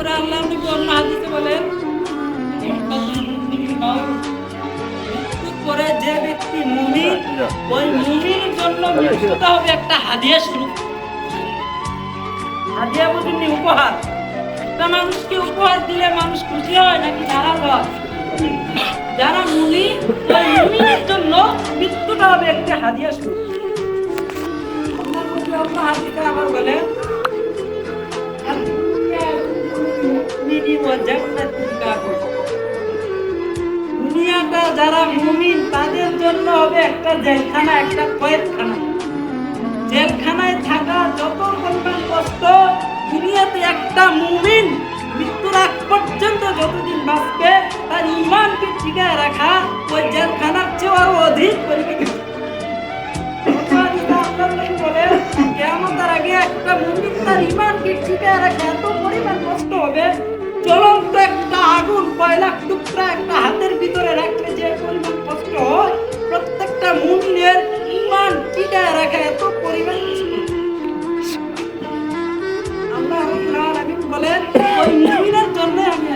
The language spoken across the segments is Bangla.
তারপরে আল্লাহ নবী অন্য হাদিসে বলেন পরে যে ব্যক্তি মুমিন, ওই মুমিনের জন্য মৃত্যুটা হবে একটা হাদিয়া স্বরূপ। হাদিয়া বুঝিনি উপহার? একটা মানুষকে উপহার দিলে মানুষ খুশি হয় নাকি নারাজ হয়? যারা মুনি ওই মুমিনের জন্য মৃত্যুটা হবে একটা হাদিয়া স্বরূপ। আল্লাহ নবী দুনিয়াটা যারা মুমিন, তাদের জন্য হবে একটা জেলখানা, একটা কয়েদখানা জেলখানায় থাকা যত পরিমাণ কষ্ট, দুনিয়াতে একটা মুমিন মৃত্যুর আগ পর্যন্ত যতদিন বাঁচবে, তার ইমানকে টিকায় রাখা ওই জেলখানার চেয়ে আরও অধিক পরিমাণে কেয়ামতের আগে একটা মুমিন তার ইমানকে টিকায় রাখে জ্বলন্ত একটা আগুন কয়লাক টুকরা একটা হাতের ভিতরে রাখলে যে পরিমাণ কষ্ট হয়, প্রত্যেকটা মুমিনের ইমান টিকায় রাখা এত পরিমাণ। আল্লাহ বলেন, ওই জন্য আমি।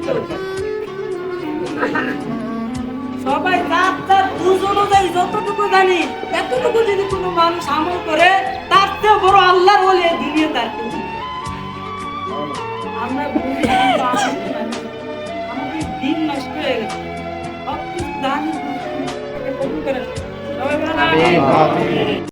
কেউ? সবাই যার যার বুঝ অনুযায়ী যতটুকু জানি এতটুকু যদি কোনো মানুষ আমল করে তার চেয়ে বড় আল্লাহর বলে দুনিয়া তার আমরা বুঝি আমিন।